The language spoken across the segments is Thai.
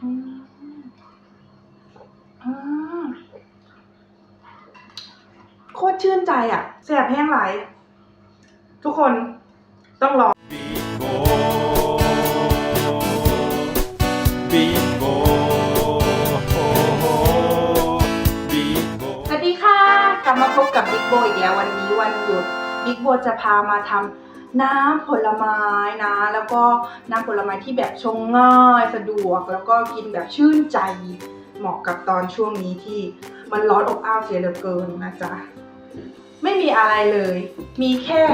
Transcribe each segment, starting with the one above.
โคตรชื่นใจอะแสบแห้งไหล ทุกคนต้องลอง สวัสดีค่ะ กลับมาพบกับบิ๊กโบอีกแล้ววันนี้วันหยุดบิ๊กโบจะพามาทำ น้ำผลไม้นะ แล้วก็น้ำผลไม้ที่แบบชงง่ายสะดวก แล้วก็กินแบบชื่นใจ เหมาะกับตอนช่วงนี้ที่มันร้อนอบอ้าวเสียเหลือเกินนะจ๊ะ ไม่มีอะไรเลย มีแค่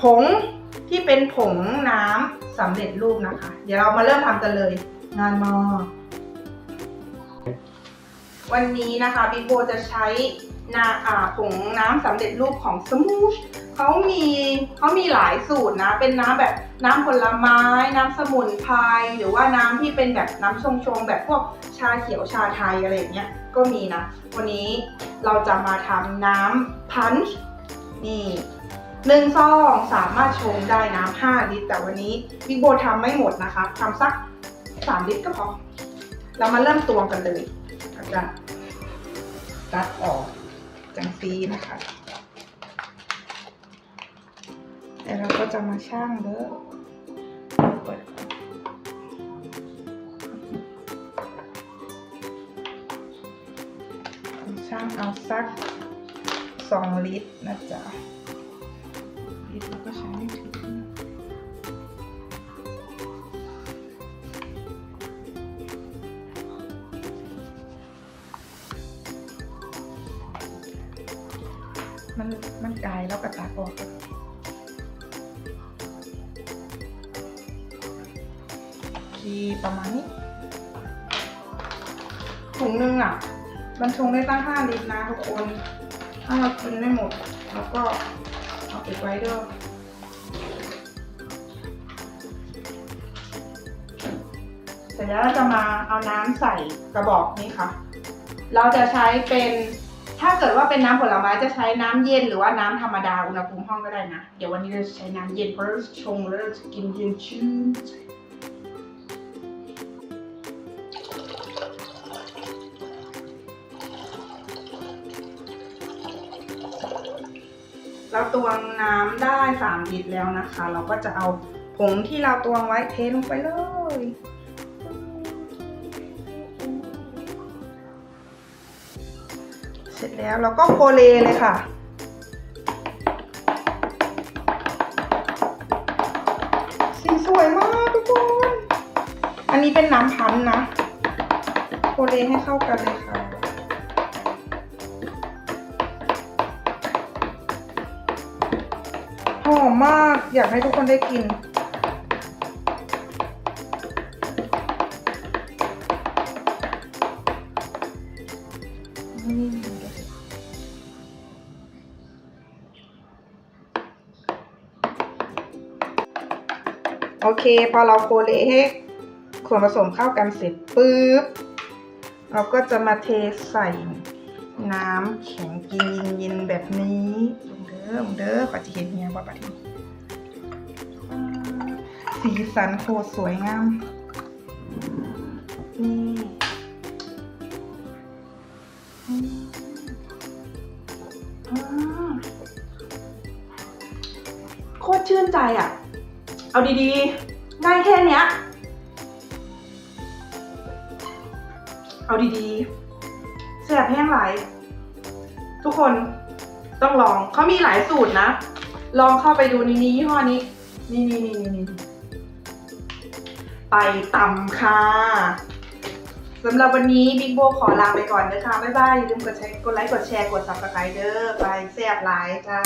ผงที่เป็นผงน้ำสำเร็จรูปนะคะ เดี๋ยวเรามาเริ่มทำกันเลยงานมาวันนี้นะคะบิ๊กโบจะใช้นาอ่าผงน้ำสำเร็จรูปของสมูช เขามีเขามีหลายสูตรนะ เป็นน้ำแบบน้ำผลไม้ น้ำสมุนไพรหรือว่าน้ำที่เป็นแบบน้ำชงชงๆแบบพวกชาเขียวชาไทยอะไรอย่างเงี้ยก็มีนะ วันนี้เราจะมาทำน้ำพันช์นี่หนึ่งซองสามารถชงได้น้ำห้าลิตร แต่วันนี้บิ๊กโบทำไม่หมดนะคะทำสักสามลิตรก็พอ เรามาเริ่มตวงกันเลยอาจารย์ตัดออกจังซีนะคะ แล้วเราก็จะมาช่างเด้อเปิดช่างเอาสักสองลิตรนะจ๊ะลิตรเราก็ใช้ไม่ถึงมันมันไกลแล้วก็ตัดออก ทีประมาณนี้ ถุงหนึงอะมันชงได้ตั้งห้าลิตรนะทุกคน ถ้าเรากินไม่หมดเราก็เอาไปไว้ด้วยเสร็จแล้วเราจะมาเอาน้ำใส่กระบอกนี้ค่ะ เราจะใช้เป็นถ้าเกิดว่าเป็นน้ำผลไม้จะใช้น้ำเย็นหรือว่าน้ำธรรมดาอุณหภูมิห้องก็ได้นะ เดี๋ยววันนี้เราจะใช้น้ำเย็นเพราะเราชงแล้วเราจะกินเย็นชื่น เราตวงน้ำได้สามลิตรแล้วนะคะ เราก็จะเอาผงที่เราตวงไว้เทลงไปเลย เสร็จแล้วเราก็โคเลเลยค่ะสีสวยมากทุกคน อันนี้เป็นน้ำพันธุ์นะ โคเลให้เข้ากันเลยค่ะ หอมมากอยากให้ทุกคนได้กิน โอเค พอเราโคเลให้ส่วนผสมเข้ากันเสร็จปุ๊บ เราก็จะมาเทใส่ น้ำแข็งกินเย็นๆแบบนี้ลงเด้อลงเด้อขอจะเห็นเฮียบ่ปะทีสีสันโคตรสวยงาม นี่โคตรชื่นใจอะ เอาดีๆ ง่ายแค่เนี้ย เอาดีๆ แสบแห้งไหลาย ทุกคนต้องลองเขามีหลายสูตรนะ ลองเข้าไปดูนี่นี่ยี่ห้อนี้ นี่นี่นี่นี่ไปตำค่ะสำหรับวันนี้บิ๊กโบขอลาไปก่อนนะคะบ๊ายบายอย่าลืมกดแชร์กดไลค์กดแชร์กดซับสไครต์เด้อไปแซ่บหลายจ้า